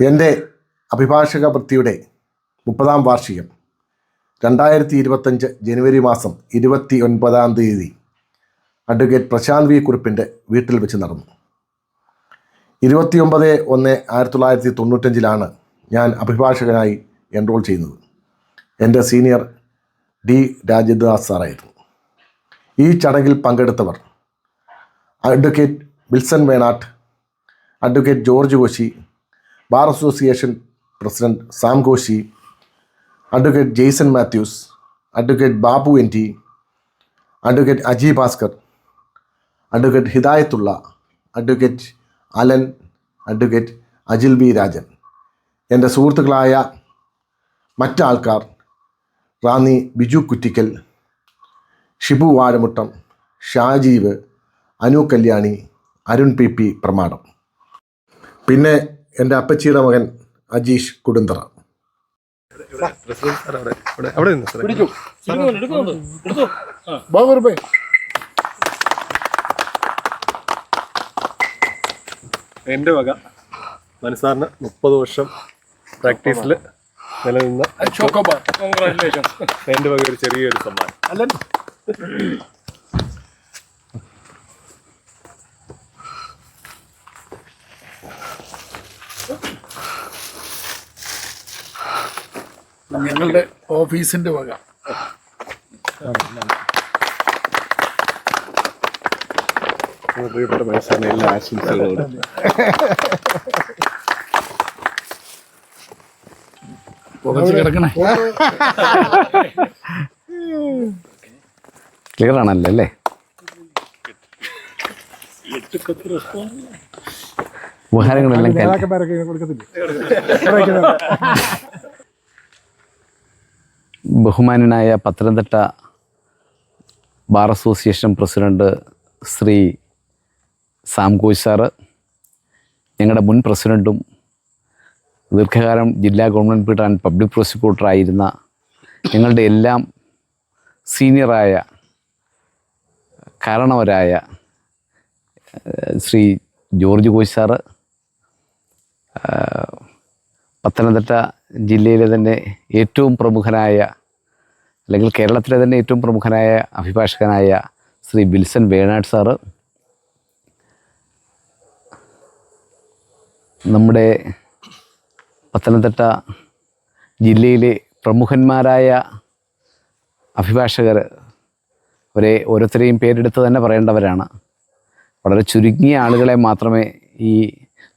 എന്റെ അഭിഭാഷക വൃത്തിയുടെ മുപ്പതാം വാർഷികം രണ്ടായിരത്തി ഇരുപത്തഞ്ച് ജനുവരി മാസം ഇരുപത്തി ഒൻപതാം തീയതി അഡ്വക്കേറ്റ് പ്രശാന്ത് വി കുറിപ്പിന്റെ വീട്ടിൽ വെച്ച് നടന്നു. ഇരുപത്തിയൊമ്പത് ഒന്ന് ആയിരത്തി തൊള്ളായിരത്തി തൊണ്ണൂറ്റഞ്ചിലാണ് ഞാൻ അഭിഭാഷകനായി എൻറോൾ ചെയ്യുന്നത്. എന്റെ സീനിയർ ഡി രാജദാസ് സാറായിരുന്നു. ഈ ചടങ്ങിൽ പങ്കെടുത്തവർ advocate Wilson Venatt advocate George Koshy bar association president Sam Koshy advocate Jaison Mathews advocate Babu N T advocate Aji Bhaskar advocate Hidayathulla advocate Alan advocate Ajil B Rajan. എന്റെ സുഹൃത്തുക്കളായ മറ്റാൾക്കാർ Ranni Biju Kuttikkal Shibu Vazhamuttam Shajeev Anu Kalyani Arun P P പ്രമാണം. പിന്നെ എന്റെ അപ്പച്ചിയുടെ മകൻ അജീഷ് കുടുന്തറ. എന്റെ എന്റെ വക മനസ്സാറിന് മുപ്പത് വർഷം പ്രാക്ടീസിൽ നിലനിന്ന എന്റെ വക ഒരു ചെറിയൊരു സമ്മാനം. ഞങ്ങളുടെ ഓഫീസിന്റെ വക. പ്രിയപ്പെട്ട മനസ്സാറിന് എല്ലാ ആശംസകളോടും. പുറത്ത് കിടക്കണേ. ക്ലിയർ ആണല്ലോ അല്ലേ? ഉപഹാരങ്ങളെല്ലാം കൽ- ബഹുമാനനായ Pathanamthitta bar association president Shri Sam Koshy sir ഞങ്ങളുടെ മുൻ പ്രസിഡന്റും ദീർഘകാലം ജില്ലാ ഗവൺമെന്റ് പീഠ ആൻഡ് പബ്ലിക് പ്രോസിക്യൂട്ടറായിരുന്ന ഞങ്ങളുടെ എല്ലാം സീനിയറായ കാരണവരായ ശ്രീ ജോർജ് കോശ് സാറ് പത്തനംതിട്ട ജില്ലയിലെ തന്നെ ഏറ്റവും പ്രമുഖനായ അല്ലെങ്കിൽ കേരളത്തിലെ തന്നെ ഏറ്റവും പ്രമുഖനായ അഭിഭാഷകനായ ശ്രീ ബിൽസൺ വേണാട് സാറ് നമ്മുടെ പത്തനംതിട്ട ജില്ലയിലെ പ്രമുഖന്മാരായ അഭിഭാഷകർ അവരെ ഓരോരുത്തരെയും പേരെടുത്ത് തന്നെ പറയേണ്ടവരാണ്. വളരെ ചുരുങ്ങിയ ആളുകളെ മാത്രമേ ഈ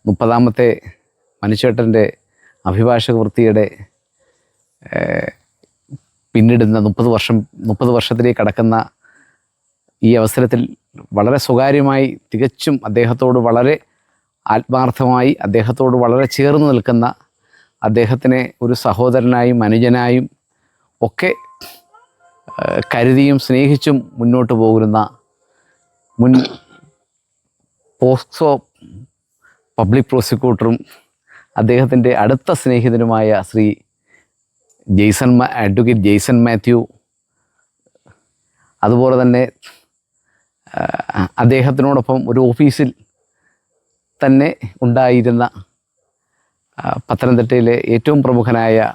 മുപ്പതാമത്തെ മനുഷ്യേട്ടന്റെ അഭിഭാഷക വൃത്തിയുടെ പിന്നിടുന്ന മുപ്പത് വർഷം മുപ്പത് വർഷത്തിലേക്ക് കടക്കുന്ന ഈ അവസരത്തിൽ വളരെ സ്വകാര്യമായി തികച്ചും അദ്ദേഹത്തോട് വളരെ ആത്മാർത്ഥമായി അദ്ദേഹത്തോട് വളരെ ചേർന്ന് നിൽക്കുന്ന അദ്ദേഹത്തിനെ ഒരു സഹോദരനായും അനുജനായും ഒക്കെ കരുതിയും സ്നേഹിച്ചും മുന്നോട്ട് പോകുന്ന മുൻ പോക്സോ പബ്ലിക് പ്രോസിക്യൂട്ടറും അദ്ദേഹത്തിന്റെ അടുത്ത സ്നേഹിതനുമായ ശ്രീ ജെയ്സൺ അഡ്വക്കേറ്റ് ജെയ്സൺ മാത്യു. അതുപോലെ തന്നെ അദ്ദേഹത്തിനോടൊപ്പം ഒരു ഓഫീസിൽ തന്നെ ഉണ്ടായിരുന്ന പത്തനംതിട്ടയിലെ ഏറ്റവും പ്രമുഖനായ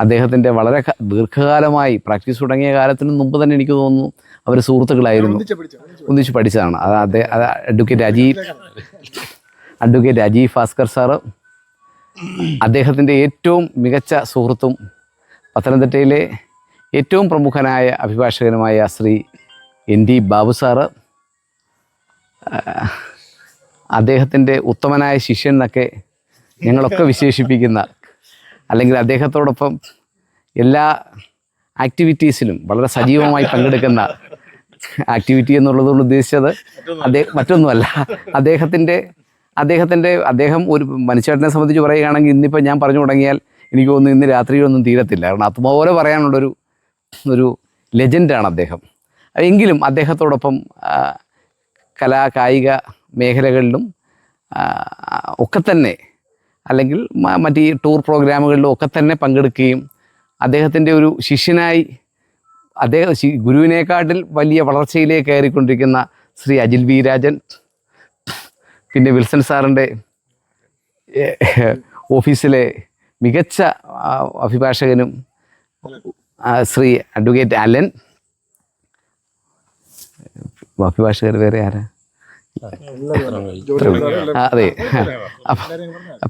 അദ്ദേഹത്തിന്റെ വളരെ ദീർഘകാലമായി പ്രാക്ടീസ് തുടങ്ങിയ കാലത്തിന് മുമ്പ് തന്നെ എനിക്ക് തോന്നുന്നു അവർ സുഹൃത്തുക്കളായിരുന്നു. ഒന്നിച്ച് പഠിച്ചതാണ്. അത് അദ്ദേഹം advocate Rajeev advocate Rajeev Bhaskar sir അദ്ദേഹത്തിന്റെ ഏറ്റവും മികച്ച സുഹൃത്തും പത്തനംതിട്ടയിലെ ഏറ്റവും പ്രമുഖനായ അഭിഭാഷകനുമായ Shri N D Babu sir അദ്ദേഹത്തിന്റെ ഉത്തമനായ ശിഷ്യൻ എന്നൊക്കെ ഞങ്ങളൊക്കെ വിശേഷിപ്പിക്കുന്ന അല്ലെങ്കിൽ അദ്ദേഹത്തോടൊപ്പം എല്ലാ ആക്ടിവിറ്റീസിലും വളരെ സജീവമായി പങ്കെടുക്കുന്ന ആക്ടിവിറ്റി എന്നുള്ളതുകൊണ്ട് ഉദ്ദേശിച്ചത് അദ്ദേഹം മറ്റൊന്നുമല്ല. അദ്ദേഹത്തിന്റെ അദ്ദേഹത്തിന്റെ അദ്ദേഹം ഒരു മനുഷ്യനെ സംബന്ധിച്ച് പറയുകയാണെങ്കിൽ ഇന്നിപ്പോൾ ഞാൻ പറഞ്ഞു തുടങ്ങിയാൽ എനിക്ക് ഇന്ന് രാത്രിയിലൊന്നും തീരത്തില്ല. കാരണം അതുപോലെ പറയാനുള്ളൊരു ഒരു ലെജൻഡാണ് അദ്ദേഹം. എങ്കിലും അദ്ദേഹത്തോടൊപ്പം കലാ കായിക മേഖലകളിലും ഒക്കെ തന്നെ അല്ലെങ്കിൽ മറ്റ് ഈ ടൂർ പ്രോഗ്രാമുകളിലും ഒക്കെ തന്നെ പങ്കെടുക്കുകയും അദ്ദേഹത്തിന്റെ ഒരു ശിഷ്യനായി അദ്ദേഹം ഗുരുവിനേക്കാട്ടിൽ വലിയ വളർച്ചയിലേക്ക് കയറിക്കൊണ്ടിരിക്കുന്ന ശ്രീ അജിൽ വി രാജൻ പിന്നെ വിൽസൺ സാറിന്റെ ഓഫീസിലെ മികച്ച അഭിഭാഷകനും ശ്രീ അഡ്വക്കേറ്റ് അലൻ. അഭിഭാഷകർ വേറെ ആരാ? അതെ.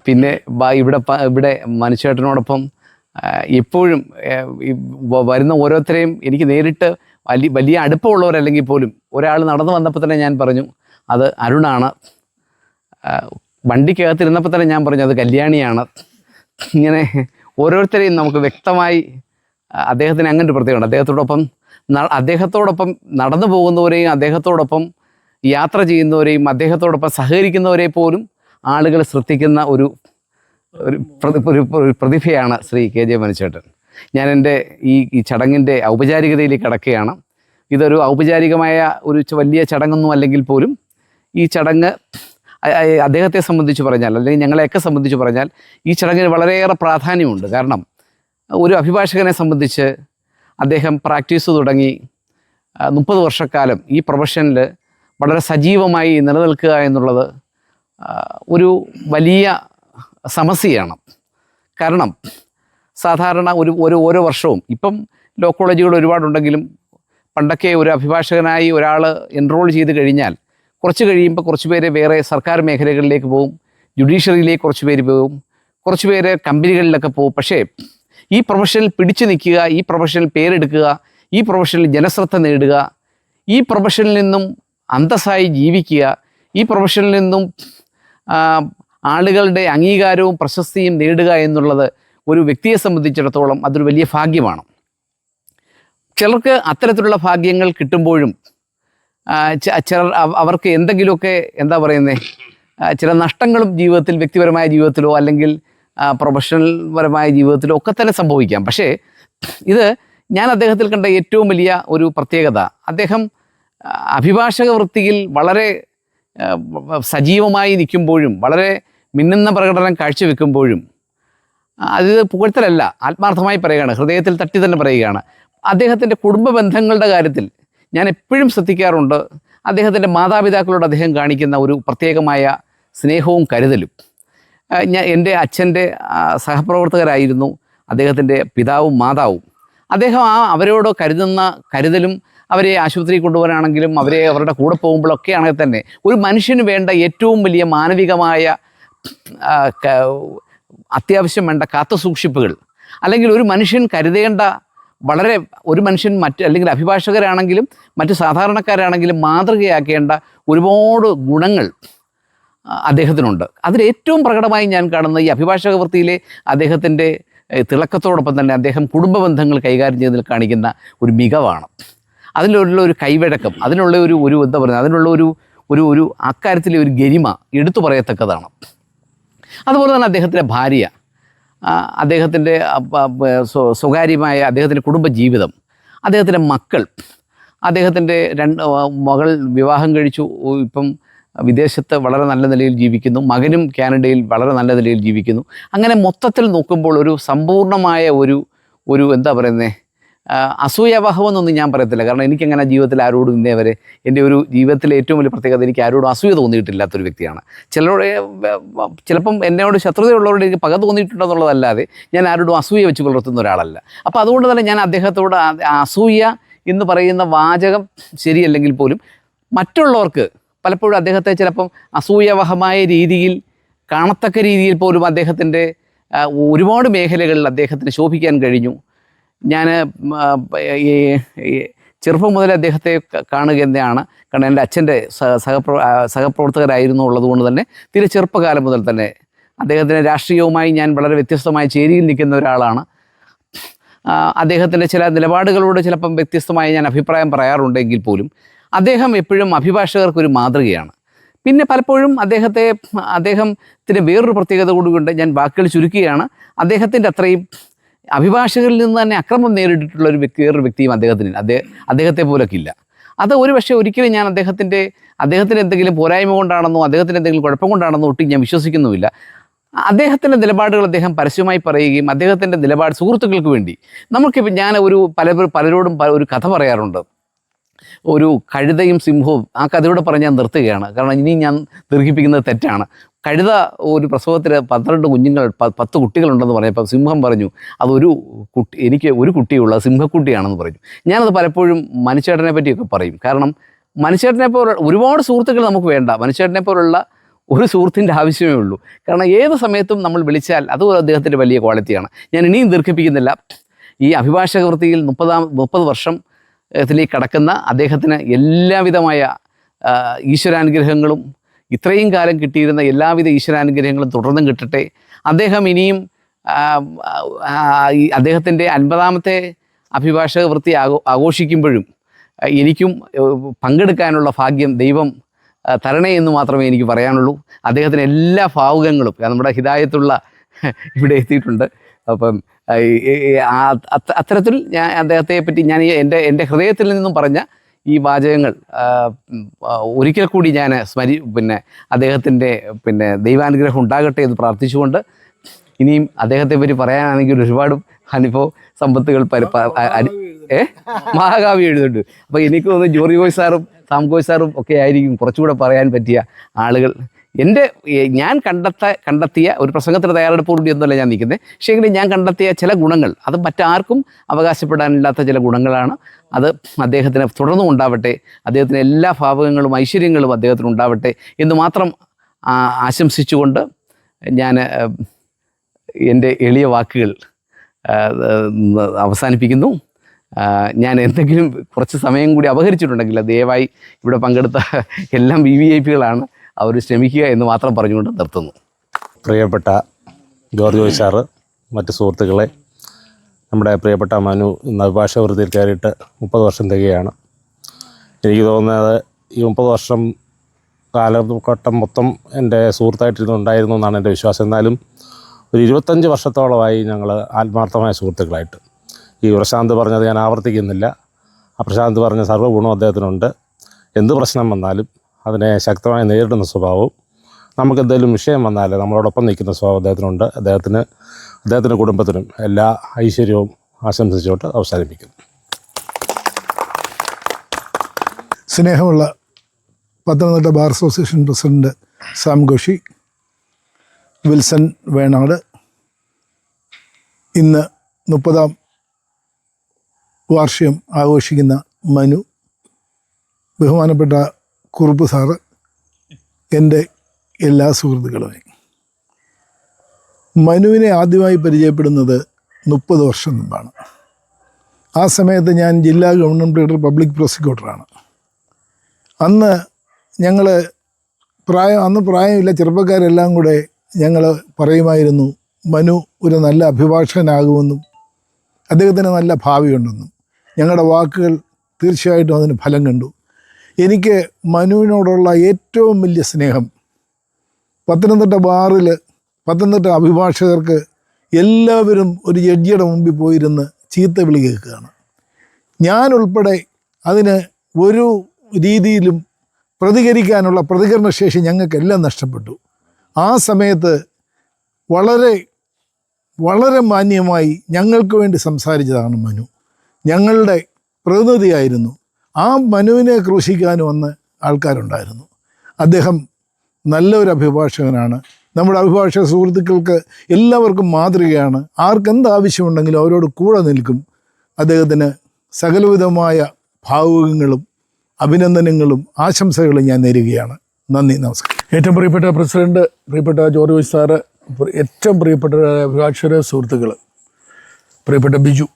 പിന്നെ ഇവിടെ ഇവിടെ മനുഷ്യേട്ടനോടൊപ്പം എപ്പോഴും വരുന്ന ഓരോരുത്തരെയും എനിക്ക് നേരിട്ട് വലിയ വലിയ അടുപ്പമുള്ളവരല്ലെങ്കിൽ പോലും ഒരാൾ നടന്നു വന്നപ്പോൾ തന്നെ ഞാൻ പറഞ്ഞു അത് അരുണാണ്. വണ്ടിക്കകത്തിരുന്നപ്പോൾ തന്നെ ഞാൻ പറഞ്ഞു അത് കല്യാണിയാണ്. ഇങ്ങനെ ഓരോരുത്തരെയും നമുക്ക് വ്യക്തമായി അദ്ദേഹത്തിന് അങ്ങനെ ഒരു പ്രത്യേകമുണ്ട് അദ്ദേഹത്തോടൊപ്പം അദ്ദേഹത്തോടൊപ്പം നടന്നു പോകുന്നവരെയും അദ്ദേഹത്തോടൊപ്പം യാത്ര ചെയ്യുന്നവരെയും അദ്ദേഹത്തോടൊപ്പം സഹകരിക്കുന്നവരെ പോലും ആളുകൾ ശ്രദ്ധിക്കുന്ന ഒരു ഒരു പ്രതി- ഒരു ഒരു പ്രതിഭയാണ് ശ്രീ കെ ജെ മനുഷ്യേട്ടൻ. ഞാൻ എന്റെ ഈ ഈ ചടങ്ങിന്റെ ഔപചാരികതയിലേക്ക് കടക്കുകയാണ്. ഇതൊരു ഔപചാരികമായ ഒരു വലിയ ചടങ്ങൊന്നും അല്ലെങ്കിൽ പോലും ഈ ചടങ്ങ് അദ്ദേഹത്തെ സംബന്ധിച്ച് പറഞ്ഞാൽ അല്ലെങ്കിൽ ഞങ്ങളെയൊക്കെ സംബന്ധിച്ച് പറഞ്ഞാൽ ഈ ചടങ്ങിന് വളരെയേറെ പ്രാധാന്യമുണ്ട്. കാരണം ഒരു അഭിഭാഷകനെ സംബന്ധിച്ച് അദ്ദേഹം പ്രാക്ടീസ് തുടങ്ങി മുപ്പത് വർഷക്കാലം ഈ പ്രൊഫഷനിൽ വളരെ സജീവമായി നിലനിൽക്കുക എന്നുള്ളത് ഒരു വലിയ സമസ്യയാണ്. കാരണം സാധാരണ ഒരു ഒരു ഓരോ വർഷവും ഇപ്പം ലോ കോളേജുകൾ ഒരുപാടുണ്ടെങ്കിലും പണ്ടൊക്കെ ഒരു അഭിഭാഷകനായി ഒരാൾ എൻറോൾ ചെയ്ത് കഴിഞ്ഞാൽ കുറച്ച് കഴിയുമ്പോൾ കുറച്ച് പേര് വേറെ സർക്കാർ മേഖലകളിലേക്ക് പോകും ജുഡീഷ്യറിയിലേക്ക് കുറച്ച് പേര് പോകും കുറച്ച് പേര് കമ്പനികളിലൊക്കെ പോകും പക്ഷേ ഈ പ്രൊഫഷനിൽ പിടിച്ചു നിൽക്കുക ഈ പ്രൊഫഷനിൽ പേരെടുക്കുക ഈ പ്രൊഫഷനിൽ ജനശ്രദ്ധ നേടുക ഈ പ്രൊഫഷനിൽ നിന്നും അന്തസ്സായി ജീവിക്കുക ഈ പ്രൊഫഷനിൽ നിന്നും ആളുകളുടെ അംഗീകാരവും പ്രശസ്തിയും നേടുക എന്നുള്ളത് ഒരു വ്യക്തിയെ സംബന്ധിച്ചിടത്തോളം അതൊരു വലിയ ഭാഗ്യമാണ്. ചിലർക്ക് അത്തരത്തിലുള്ള ഭാഗ്യങ്ങൾ കിട്ടുമ്പോഴും ആ, ച- ചിലർ അവർക്ക് എന്തെങ്കിലുമൊക്കെ എന്താ പറയുന്നത് ചില നഷ്ടങ്ങളും ജീവിതത്തിൽ വ്യക്തിപരമായ ജീവിതത്തിലോ അല്ലെങ്കിൽ പ്രൊഫഷണൽ പരമായ ജീവിതത്തിലോ ഒക്കെ തന്നെ സംഭവിക്കാം. പക്ഷേ ഇത് ഞാൻ അദ്ദേഹത്തിൽ കണ്ട ഏറ്റവും വലിയ ഒരു പ്രത്യേകത. അദ്ദേഹം അഭിഭാഷക വൃത്തിയിൽ വളരെ സജീവമായി നിൽക്കുമ്പോഴും വളരെ മിന്നുന്ന പ്രകടനം കാഴ്ചവെക്കുമ്പോഴും അത് പുകഴ്ത്തലല്ല ആത്മാർത്ഥമായി പറയുകയാണ് ഹൃദയത്തിൽ തട്ടി തന്നെ പറയുകയാണ്. അദ്ദേഹത്തിന്റെ കുടുംബ ബന്ധങ്ങളുടെ കാര്യത്തിൽ ഞാൻ എപ്പോഴും ശ്രദ്ധിക്കാറുണ്ട് അദ്ദേഹത്തിന്റെ മാതാപിതാക്കളോട് അദ്ദേഹം കാണിക്കുന്ന ഒരു പ്രത്യേകമായ സ്നേഹവും കരുതലും. ഞാൻ എന്റെ അച്ഛന്റെ സഹപ്രവർത്തകരായിരുന്നു അദ്ദേഹത്തിന്റെ പിതാവും മാതാവും. അദ്ദേഹം ആ അവരോട് കരുതുന്ന കരുതലും അവരെ ആശുപത്രിയിൽ കൊണ്ടുപോകാനാണെങ്കിലും അവരെ അവരുടെ കൂടെ പോകുമ്പോഴൊക്കെ ആണെങ്കിൽ തന്നെ ഒരു മനുഷ്യന് വേണ്ട ഏറ്റവും വലിയ മാനവികമായ അത്യാവശ്യം വേണ്ട കാത്തുസൂക്ഷിപ്പുകൾ അല്ലെങ്കിൽ ഒരു മനുഷ്യൻ കരുതേണ്ട വളരെ ഒരു മനുഷ്യൻ മറ്റ് അല്ലെങ്കിൽ അഭിഭാഷകരാണെങ്കിലും മറ്റ് സാധാരണക്കാരാണെങ്കിലും മാതൃകയാക്കേണ്ട ഒരുപാട് ഗുണങ്ങൾ അദ്ദേഹത്തിനുണ്ട്. അതിലേറ്റവും പ്രകടമായി ഞാൻ കാണുന്ന ഈ അഭിഭാഷക വൃത്തിയിലെ അദ്ദേഹത്തിന്റെ തിളക്കത്തോടൊപ്പം തന്നെ അദ്ദേഹം കുടുംബ ബന്ധങ്ങൾ കൈകാര്യം ചെയ്യുന്നതിൽ കാണിക്കുന്ന ഒരു മികവാണ്. അതിനുള്ള ഒരു കൈവഴക്കം അതിനുള്ള ഒരു ഒരു എന്താ പറയുക അതിനുള്ള ഒരു ഒരു ഒരു അക്കാര്യത്തിലെ ഒരു ഗരിമ എടുത്തു പറയത്തക്കതാണ്. അതുപോലെ തന്നെ അദ്ദേഹത്തിന്റെ ഭാര്യ അദ്ദേഹത്തിന്റെ സ്വകാര്യമായ അദ്ദേഹത്തിന്റെ കുടുംബജീവിതം അദ്ദേഹത്തിന്റെ മക്കൾ അദ്ദേഹത്തിന്റെ രണ്ട് മകൾ വിവാഹം കഴിച്ചു. ഇപ്പം വിദേശത്ത് വളരെ നല്ല നിലയിൽ ജീവിക്കുന്നു. മകനും കാനഡയിൽ വളരെ നല്ല നിലയിൽ ജീവിക്കുന്നു. അങ്ങനെ മൊത്തത്തിൽ നോക്കുമ്പോൾ ഒരു സമ്പൂർണമായ ഒരു ഒരു എന്താ പറയുന്നത് അസൂയാവഹമെന്നൊന്നും ഞാൻ പറയത്തില്ല. കാരണം എനിക്കങ്ങനെ ജീവിതത്തിൽ ആരോടും ഇന്നേ വരെ എന്റെ ഒരു ജീവിതത്തിലെ ഏറ്റവും വലിയ പ്രത്യേകത എനിക്ക് ആരോടും അസൂയ തോന്നിയിട്ടില്ലാത്തൊരു വ്യക്തിയാണ്. ചിലരോട് ചിലപ്പം എന്നോട് ശത്രുതയുള്ളവരോട് എനിക്ക് പക തോന്നിയിട്ടുണ്ടെന്നുള്ളതല്ലാതെ ഞാൻ ആരോടും അസൂയ വെച്ച് പുലർത്തുന്ന ഒരാളല്ല. അപ്പോൾ അതുകൊണ്ട് തന്നെ ഞാൻ അദ്ദേഹത്തോട് അസൂയ എന്ന് പറയുന്ന വാചകം ശരിയല്ലെങ്കിൽ പോലും മറ്റുള്ളവർക്ക് പലപ്പോഴും അദ്ദേഹത്തെ ചിലപ്പം അസൂയവഹമായ രീതിയിൽ കാണത്തക്ക രീതിയിൽ പോലും അദ്ദേഹത്തിന്റെ ഒരുപാട് മേഖലകളിൽ അദ്ദേഹത്തിന് ശോഭിക്കാൻ കഴിഞ്ഞു. ഞാൻ ഈ ചെറുപ്പം മുതൽ അദ്ദേഹത്തെ കാണുക തന്നെയാണ് കാരണം എന്റെ അച്ഛന്റെ സഹ സഹപ്ര സഹപ്രവർത്തകരായിരുന്നു ഉള്ളതുകൊണ്ട് തന്നെ തീരെ ചെറുപ്പകാലം മുതൽ തന്നെ അദ്ദേഹത്തിന്റെ രാഷ്ട്രീയവുമായി ഞാൻ വളരെ വ്യത്യസ്തമായ ചേരിയിൽ നിൽക്കുന്ന ഒരാളാണ്. അദ്ദേഹത്തിന്റെ ചില നിലപാടുകളോട് ചിലപ്പം വ്യത്യസ്തമായി ഞാൻ അഭിപ്രായം പറയാറുണ്ടെങ്കിൽ പോലും അദ്ദേഹം എപ്പോഴും അഭിഭാഷകർക്കൊരു മാതൃകയാണ്. പിന്നെ പലപ്പോഴും അദ്ദേഹത്തെ അദ്ദേഹത്തിന് വേറൊരു പ്രത്യേകത കൂടിയുണ്ട് ഞാൻ വാക്കുകൾ ചുരുക്കുകയാണ്. അദ്ദേഹത്തിന്റെ അത്രയും അഭിഭാഷകരിൽ നിന്ന് തന്നെ അക്രമം നേരിട്ടിട്ടുള്ള ഒരു വ്യക്തി വേറൊരു വ്യക്തിയും അദ്ദേഹത്തിന് അദ്ദേഹം അദ്ദേഹത്തെ പോലൊക്കെ ഇല്ല. അത് ഒരു പക്ഷേ ഒരിക്കലും ഞാൻ അദ്ദേഹത്തിന്റെ അദ്ദേഹത്തിന് എന്തെങ്കിലും പോരായ്മ കൊണ്ടാണെന്നോ അദ്ദേഹത്തിന് എന്തെങ്കിലും കുഴപ്പം കൊണ്ടാണെന്നോ ഒട്ടും ഞാൻ വിശ്വസിക്കുന്നുമില്ല. അദ്ദേഹത്തിന്റെ നിലപാടുകൾ അദ്ദേഹം പരസ്യമായി പറയുകയും അദ്ദേഹത്തിന്റെ നിലപാട് സുഹൃത്തുക്കൾക്ക് വേണ്ടി. നമുക്കിപ്പോൾ ഞാൻ ഒരു പല പലരോടും ഒരു കഥ പറയാറുണ്ട്. ഒരു കഴുതയും സിംഹവും ആ കഥയോടെ പറഞ്ഞ് ഞാൻ നിർത്തുകയാണ്. കാരണം ഇനി ഞാൻ ദീർഘിപ്പിക്കുന്നത് തെറ്റാണ്. കഴുത ഒരു പ്രസവത്തിൽ പന്ത്രണ്ട് കുഞ്ഞുങ്ങൾ പത്ത് കുട്ടികളുണ്ടെന്ന് പറഞ്ഞപ്പോൾ സിംഹം പറഞ്ഞു അതൊരു കുട്ടി എനിക്ക് ഒരു കുട്ടിയുള്ള സിംഹക്കുട്ടിയാണെന്ന് പറഞ്ഞു. ഞാനത് പലപ്പോഴും മനുഷ്യേട്ടനെ പറ്റിയൊക്കെ പറയും. കാരണം മനുഷ്യേട്ടനെ പോലെ ഒരുപാട് സുഹൃത്തുക്കൾ നമുക്ക് വേണ്ട. മനുഷ്യേട്ടനെ പോലുള്ള ഒരു സുഹൃത്തിന്റെ ആവശ്യമേ ഉള്ളൂ. കാരണം ഏത് സമയത്തും നമ്മൾ വിളിച്ചാൽ അത് അദ്ദേഹത്തിന്റെ വലിയ ക്വാളിറ്റിയാണ്. ഞാൻ ഇനിയും ദീർഘിപ്പിക്കുന്നില്ല. ഈ അഭിഭാഷക വൃത്തിയിൽ മുപ്പതാം മുപ്പത് വർഷം ത്തിലേക്ക് കടക്കുന്ന അദ്ദേഹത്തിന് എല്ലാവിധമായ ഈശ്വരാനുഗ്രഹങ്ങളും ഇത്രയും കാലം കിട്ടിയിരുന്ന എല്ലാവിധ ഈശ്വരാനുഗ്രഹങ്ങളും തുടർന്നും കിട്ടട്ടെ. അദ്ദേഹം ഇനിയും അദ്ദേഹത്തിന്റെ അൻപതാമത്തെ അഭിഭാഷക വൃത്തി ആഘോ ആഘോഷിക്കുമ്പോഴും എനിക്കും പങ്കെടുക്കാനുള്ള ഭാഗ്യം ദൈവം തരണേ എന്ന് മാത്രമേ എനിക്ക് പറയാനുള്ളൂ. അദ്ദേഹത്തിന് എല്ലാ ഭാവുകങ്ങളും നമ്മുടെ ഹിതായത്തുള്ള ഇവിടെ എത്തിയിട്ടുണ്ട്. അപ്പം അത്തരത്തിൽ ഞാൻ അദ്ദേഹത്തെ പറ്റി ഞാൻ എന്റെ എന്റെ ഹൃദയത്തിൽ നിന്നും പറഞ്ഞ ഈ വാചകങ്ങൾ ഒരിക്കൽ കൂടി ഞാൻ സ്മരി പിന്നെ അദ്ദേഹത്തിന്റെ പിന്നെ ദൈവാനുഗ്രഹം ഉണ്ടാകട്ടെ എന്ന് പ്രാർത്ഥിച്ചുകൊണ്ട് ഇനിയും അദ്ദേഹത്തെ പറ്റി പറയാനാണെങ്കിൽ ഒരുപാട് അനുഭവ സമ്പത്തുകൾ ഏ? മഹാകാവ്യം എഴുതുന്നുണ്ട്. അപ്പോൾ എനിക്ക് തോന്നുന്നു ജോറി ഗോയ് സാറും സാം ഗോയ് സാറും ഒക്കെ ആയിരിക്കും കുറച്ചുകൂടെ പറയാൻ പറ്റിയ ആളുകൾ. എന്റെ ഞാൻ കണ്ടെത്ത കണ്ടെത്തിയ ഒരു പ്രസംഗത്തിന് തയ്യാറെടുപ്പോടുകൂടി ഒന്നുമല്ല ഞാൻ നിൽക്കുന്നത്. പക്ഷേ എങ്കിലും ഞാൻ കണ്ടെത്തിയ ചില ഗുണങ്ങൾ അത് മറ്റാർക്കും അവകാശപ്പെടാനില്ലാത്ത ചില ഗുണങ്ങളാണ്. അത് അദ്ദേഹത്തിന് തുടർന്നും ഉണ്ടാവട്ടെ അദ്ദേഹത്തിന് എല്ലാ ഭാവകങ്ങളും ഐശ്വര്യങ്ങളും അദ്ദേഹത്തിന് ഉണ്ടാവട്ടെ എന്ന് മാത്രം ആശംസിച്ചുകൊണ്ട് ഞാൻ എന്റെ എളിയ വാക്കുകൾ അവസാനിപ്പിക്കുന്നു. ഞാൻ എന്തെങ്കിലും കുറച്ച് സമയം കൂടി അപഹരിച്ചിട്ടുണ്ടെങ്കിൽ ദയവായി ഇവിടെ പങ്കെടുത്ത എല്ലാം വി വി ഐ പികളാണ് അവർ ശ്രമിക്കുക എന്ന് മാത്രം പറഞ്ഞുകൊണ്ട് നിർത്തുന്നു. പ്രിയപ്പെട്ട ജോർജ് സാറ് മറ്റ് സുഹൃത്തുക്കളെ നമ്മുടെ പ്രിയപ്പെട്ട മനു ഇന്ന് അഭിഭാഷക വൃത്തിയിൽ കയറിയിട്ട് മുപ്പത് വർഷം തികയാണ്. എനിക്ക് തോന്നുന്നത് ഈ മുപ്പത് വർഷം കാലഘട്ടം മൊത്തം എന്റെ സുഹൃത്തായിട്ടിരുന്നു ഉണ്ടായിരുന്നു എന്നാണ് എന്റെ വിശ്വാസം. എന്നാലും ഒരു ഇരുപത്തഞ്ച് വർഷത്തോളമായി ഞങ്ങൾ ആത്മാർത്ഥമായ സുഹൃത്തുക്കളായിട്ട്. ഈ പ്രശാന്ത് പറഞ്ഞത് ഞാൻ ആവർത്തിക്കുന്നില്ല. ആ പ്രശാന്ത് പറഞ്ഞ സർവ ഗുണം അദ്ദേഹത്തിനുണ്ട്. എന്ത് പ്രശ്നം വന്നാലും അതിനെ ശക്തമായി നേരിടുന്ന സ്വഭാവവും നമുക്ക് എന്തെങ്കിലും വിഷയം വന്നാൽ നമ്മളോടൊപ്പം നിൽക്കുന്ന സ്വഭാവം അദ്ദേഹത്തിനുണ്ട്. അദ്ദേഹത്തിന് അദ്ദേഹത്തിന്റെ കുടുംബത്തിനും എല്ലാ ഐശ്വര്യവും ആശംസിച്ചുകൊണ്ട് അവസാനിപ്പിക്കുന്നു. സ്നേഹമുള്ള Pathanamthitta bar association president Sam Ghoshi Wilson Venad ഇന്ന് മുപ്പതാം വാർഷികം ആഘോഷിക്കുന്ന മനു ബഹുമാനപ്പെട്ട കുറുപ്പ് സാറ് എന്റെ എല്ലാ സുഹൃത്തുക്കളുമായി. മനുവിനെ ആദ്യമായി പരിചയപ്പെടുന്നത് മുപ്പത് വർഷം മുമ്പാണ്. ആ സമയത്ത് ഞാൻ ജില്ലാ ഗവൺമെന്റ് പബ്ലിക് പ്രോസിക്യൂട്ടറാണ്. അന്ന് ഞങ്ങൾ പ്രായം അന്ന് പ്രായമില്ല ചെറുപ്പക്കാരെല്ലാം കൂടെ ഞങ്ങൾ പറയുമായിരുന്നു മനു ഒരു നല്ല അഭിഭാഷകനാകുമെന്നും അദ്ദേഹത്തിന് നല്ല ഭാവിയുണ്ടെന്നും. ഞങ്ങളുടെ വാക്കുകൾ തീർച്ചയായിട്ടും അതിന് ഫലം കണ്ടു. എനിക്ക് മനുവിനോടുള്ള ഏറ്റവും വലിയ സ്നേഹം പത്തനംതിട്ട ബാറിൽ പത്തനംതിട്ട അഭിഭാഷകർക്ക് എല്ലാവരും ഒരു ജഡ്ജിയുടെ മുമ്പിൽ പോയിരുന്ന് ചീത്ത വിളി കേൾക്കുകയാണ്. ഞാൻ ഉൾപ്പെടെ അതിന് ഒരു രീതിയിലും പ്രതികരിക്കാനുള്ള പ്രതികരണശേഷി ഞങ്ങൾക്കെല്ലാം നഷ്ടപ്പെട്ടു. ആ സമയത്ത് വളരെ വളരെ മാന്യമായി ഞങ്ങൾക്ക് വേണ്ടി സംസാരിച്ചതാണ് മനു. ഞങ്ങളുടെ പ്രതിനിധിയായിരുന്നു ആ മനുവിനെ ക്രൂശിക്കാൻ വന്ന് ആൾക്കാരുണ്ടായിരുന്നു. അദ്ദേഹം നല്ലൊരു അഭിഭാഷകനാണ്. നമ്മുടെ അഭിഭാഷക സുഹൃത്തുക്കൾക്ക് എല്ലാവർക്കും മാതൃകയാണ്. ആർക്കെന്ത് ആവശ്യമുണ്ടെങ്കിലും അവരോട് കൂടെ നിൽക്കും. അദ്ദേഹത്തിന് സകലവിധമായ ഭാവുകങ്ങളും അഭിനന്ദനങ്ങളും ആശംസകളും ഞാൻ നേരുകയാണ്. നന്ദി നമസ്കാരം. ഏറ്റവും പ്രിയപ്പെട്ട പ്രസിഡന്റ് പ്രിയപ്പെട്ട ജോർജ് വൈസ് സാറ് ഏറ്റവും പ്രിയപ്പെട്ട അഭിഭാഷകര സുഹൃത്തുക്കൾ പ്രിയപ്പെട്ട ബിജു.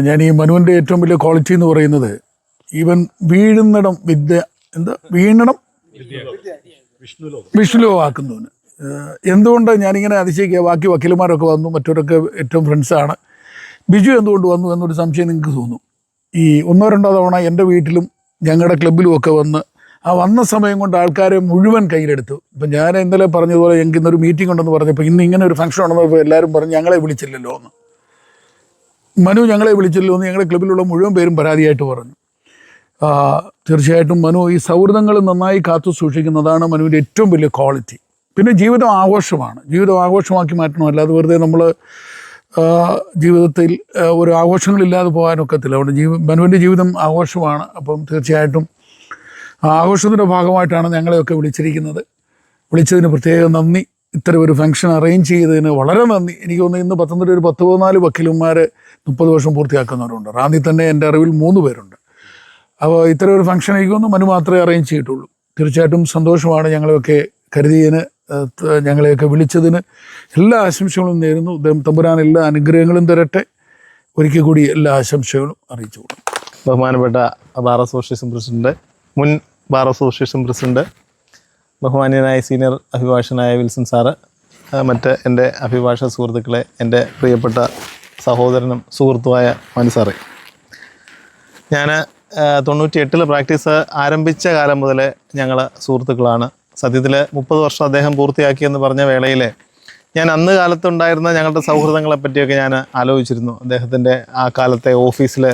ഞാൻ ഈ മനുവിന്റെ ഏറ്റവും വലിയ ക്വാളിറ്റി എന്ന് പറയുന്നത് ഈവൻ വീഴുന്നിടം വിദ്യ എന്താ? വീണിടം വിഷ്ണുലോവാക്കുന്നവന് ഏഹ് എന്തുകൊണ്ട് ഞാനിങ്ങനെ അതിശയിക്കുക? ബാക്കി വക്കീലന്മാരൊക്കെ വന്നു മറ്റവരൊക്കെ ഏറ്റവും ഫ്രണ്ട്സാണ് ബിജു എന്തുകൊണ്ട് വന്നു എന്നൊരു സംശയം നിങ്ങൾക്ക് തോന്നും. ഈ ഒന്നോ രണ്ടോ തവണ എന്റെ വീട്ടിലും ഞങ്ങളുടെ ക്ലബിലും ഒക്കെ വന്ന് ആ വന്ന സമയം കൊണ്ട് ആൾക്കാരെ മുഴുവൻ കയ്യിലെടുത്തു. ഇപ്പം ഞാൻ ഇന്നലെ പറഞ്ഞതുപോലെ എനിക്ക് ഇന്നൊരു മീറ്റിംഗ് ഉണ്ടെന്ന് പറഞ്ഞപ്പോൾ ഇന്ന് ഇങ്ങനെ ഒരു ഫംഗ്ഷൻ ഉണ്ടെന്ന് പറഞ്ഞപ്പോൾ എല്ലാവരും പറഞ്ഞു ഞങ്ങളെ വിളിച്ചില്ലല്ലോ എന്ന് മനു ഞങ്ങളെ വിളിച്ചില്ലോ എന്ന് ഞങ്ങളുടെ ക്ലബിലുള്ള മുഴുവൻ പേരും പരാതിയായിട്ട് പറഞ്ഞു. തീർച്ചയായിട്ടും മനു ഈ സൗഹൃദങ്ങൾ നന്നായി കാത്തു സൂക്ഷിക്കുന്നതാണ് മനുവിന്റെ ഏറ്റവും വലിയ ക്വാളിറ്റി. പിന്നെ ജീവിതം ആഘോഷമാണ്. ജീവിതം ആഘോഷമാക്കി മാറ്റണം അല്ലാതെ വെറുതെ നമ്മൾ ജീവിതത്തിൽ ഒരു ആഘോഷങ്ങളില്ലാതെ പോകാനൊക്കത്തില്ല. അതുകൊണ്ട് ജീവ മനുവിന്റെ ജീവിതം ആഘോഷമാണ്. അപ്പം തീർച്ചയായിട്ടും ആഘോഷത്തിന്റെ ഭാഗമായിട്ടാണ് ഞങ്ങളെയൊക്കെ വിളിച്ചിരിക്കുന്നത്. വിളിച്ചതിന് പ്രത്യേകം നന്ദി. ഇത്തരം ഒരു ഫംഗ്ഷൻ അറേഞ്ച് ചെയ്തതിന് വളരെ നന്ദി. എനിക്ക് തോന്നുന്നു ഇന്ന് പത്തനംതിട്ട ഒരു പത്ത് പതിനാല് വക്കീലന്മാർ മുപ്പത് വർഷം പൂർത്തിയാക്കുന്നവരുണ്ട്. റാന്നി തന്നെ എന്റെ അറിവിൽ മൂന്ന് പേരുണ്ട്. അപ്പോൾ ഇത്ര ഒരു ഫംഗ്ഷൻ ആയിക്കൊന്നും മനു മാത്രമേ അറേഞ്ച് ചെയ്തിട്ടുള്ളൂ. തീർച്ചയായിട്ടും സന്തോഷമാണ് ഞങ്ങളെയൊക്കെ കരുതിയതിന് ഞങ്ങളെയൊക്കെ വിളിച്ചതിന്. എല്ലാ ആശംസകളും നേരുന്നു. തമ്പുരാൻ എല്ലാ അനുഗ്രഹങ്ങളും തരട്ടെ. ഒരിക്കൽ കൂടി എല്ലാ ആശംസകളും അറിയിച്ചു കൊടുക്കും. ബഹുമാനപ്പെട്ട ബാർ അസോസിയേഷൻ പ്രസിഡന്റ് മുൻ ബാർ അസോസിയേഷൻ പ്രസിഡന്റ് ബഹുമാന്യനായ സീനിയർ അഭിഭാഷകനായ വിൽസൺ സാറ് മറ്റ് എന്റെ അഭിഭാഷക സുഹൃത്തുക്കളെ എന്റെ പ്രിയപ്പെട്ട സഹോദരനും സുഹൃത്തുമായ മനു സാറേ. ഞാൻ തൊണ്ണൂറ്റി എട്ടിൽ പ്രാക്ടീസ് ആരംഭിച്ച കാലം മുതൽ ഞങ്ങൾ സുഹൃത്തുക്കളാണ്. സത്യത്തിൽ മുപ്പത് വർഷം അദ്ദേഹം പൂർത്തിയാക്കിയെന്ന് പറഞ്ഞ വേളയിൽ ഞാൻ അന്ന് കാലത്തുണ്ടായിരുന്ന ഞങ്ങളുടെ സൗഹൃദങ്ങളെ പറ്റിയൊക്കെ ഞാൻ ആലോചിച്ചിരുന്നു. അദ്ദേഹത്തിന്റെ ആ കാലത്തെ ഓഫീസിൽ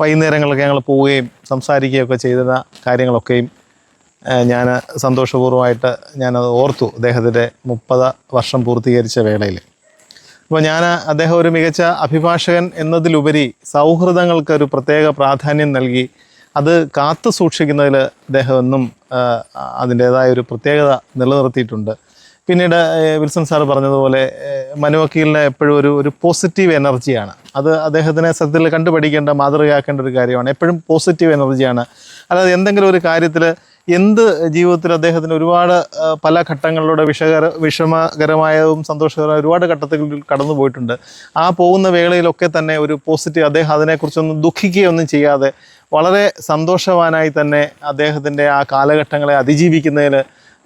വൈകുന്നേരങ്ങളൊക്കെ ഞങ്ങൾ പോവുകയും സംസാരിക്കുകയൊക്കെ ചെയ്ത കാര്യങ്ങളൊക്കെയും ഞാൻ സന്തോഷപൂർവമായിട്ട് ഞാനത് ഓർത്തു. അദ്ദേഹത്തിന്റെ മുപ്പത് വർഷം പൂർത്തീകരിച്ച വേളയിൽ അപ്പോൾ ഞാൻ അദ്ദേഹം ഒരു മികച്ച അഭിഭാഷകൻ എന്നതിലുപരി സൗഹൃദങ്ങൾക്ക് ഒരു പ്രത്യേക പ്രാധാന്യം നൽകി. അത് കാത്തു സൂക്ഷിക്കുന്നതിൽ അദ്ദേഹം എന്നും അതിന്റേതായ ഒരു പ്രത്യേകത നിലനിർത്തിയിട്ടുണ്ട്. പിന്നീട് വിൽസൺ സാർ പറഞ്ഞതുപോലെ മനുവക്കീലിന് എപ്പോഴും ഒരു ഒരു പോസിറ്റീവ് എനർജിയാണ്. അത് അദ്ദേഹത്തിനെ സത്യത്തിൽ കണ്ടുപഠിക്കേണ്ട മാതൃകയാക്കേണ്ട ഒരു കാര്യമാണ്. എപ്പോഴും പോസിറ്റീവ് എനർജിയാണ്. അതായത് എന്തെങ്കിലും ഒരു കാര്യത്തിൽ എന്ത് ജീവിതത്തിൽ അദ്ദേഹത്തിന് ഒരുപാട് പല ഘട്ടങ്ങളിലൂടെ വിഷകര വിഷമകരമായതും സന്തോഷകരമായ ഒരുപാട് ഘട്ടത്തിൽ കടന്നു പോയിട്ടുണ്ട്. ആ പോകുന്ന വേളയിലൊക്കെ തന്നെ ഒരു പോസിറ്റീവ് അദ്ദേഹം അതിനെക്കുറിച്ചൊന്നും ദുഃഖിക്കുകയൊന്നും ചെയ്യാതെ വളരെ സന്തോഷവാനായി തന്നെ അദ്ദേഹത്തിന്റെ ആ കാലഘട്ടങ്ങളെ അതിജീവിക്കുന്നതിൽ